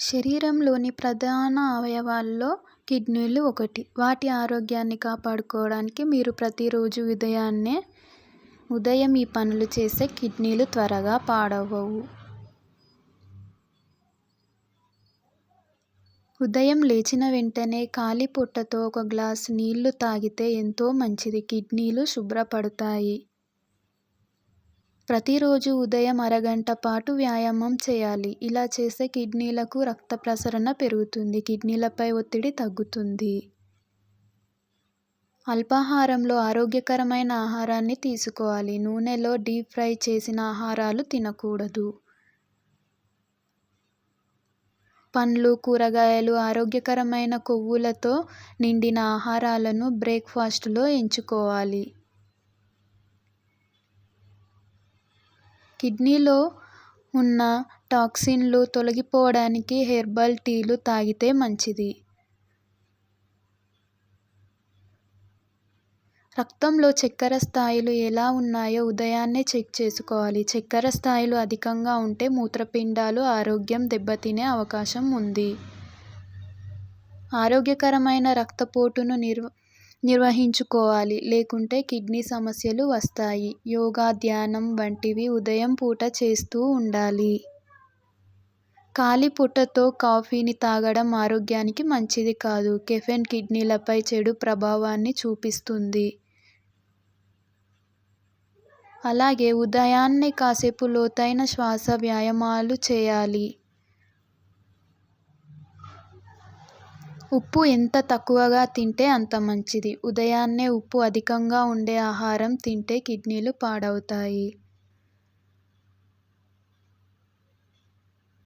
శరీరంలోని ప్రధాన అవయవాల్లో కిడ్నీలు ఒకటి. వాటి ఆరోగ్యాన్ని కాపాడుకోవడానికి మీరు ప్రతిరోజు ఉదయాన్నే ఉదయం ఈ పనులు చేస్తే కిడ్నీలు త్వరగా పాడవవు. ఉదయం లేచిన వెంటనే ఖాళీ పొట్టతో ఒక గ్లాసు నీళ్ళు తాగితే ఎంతో మంచిది. కిడ్నీలు శుభ్రపడతాయి. ప్రతిరోజు ఉదయం అరగంట పాటు వ్యాయామం చేయాలి. ఇలా చేస్తే కిడ్నీలకు రక్త ప్రసరణ పెరుగుతుంది. కిడ్నీలపై ఒత్తిడి తగ్గుతుంది. అల్పాహారంలో ఆరోగ్యకరమైన ఆహారాన్ని తీసుకోవాలి. నూనెలో డీప్ ఫ్రై చేసిన ఆహారాలు తినకూడదు. పండ్లు కూరగాయలు ఆరోగ్యకరమైన కొవ్వులతో నిండిన ఆహారాలను బ్రేక్ఫాస్ట్లో ఎంచుకోవాలి. కిడ్నీలో ఉన్న టాక్సిన్లు తొలగిపోవడానికి హెర్బల్ టీలు తాగితే మంచిది. రక్తంలో చక్కెర స్థాయిలు ఎలా ఉన్నాయో ఉదయాన్నే చెక్ చేసుకోవాలి. చక్కెర స్థాయిలు అధికంగా ఉంటే మూత్రపిండాలు ఆరోగ్యం దెబ్బతినే అవకాశం ఉంది. ఆరోగ్యకరమైన రక్తపోటును నిర్వ నిర్వహించుకోవాలి. లేకుంటే కిడ్నీ సమస్యలు వస్తాయి. యోగా ధ్యానం వంటివి ఉదయం పూట చేస్తూ ఉండాలి. ఖాళీ పొట్టతో కాఫీని తాగడం ఆరోగ్యానికి మంచిది కాదు. కెఫెన్ కిడ్నీలపై చెడు ప్రభావాన్ని చూపిస్తుంది. అలాగే ఉదయాన్నే కాసేపు లోతైన శ్వాస వ్యాయామాలు చేయాలి. ఉప్పు ఎంత తక్కువగా తింటే అంత మంచిది. ఉదయాన్నే ఉప్పు అధికంగా ఉండే ఆహారం తింటే కిడ్నీలు పాడవుతాయి.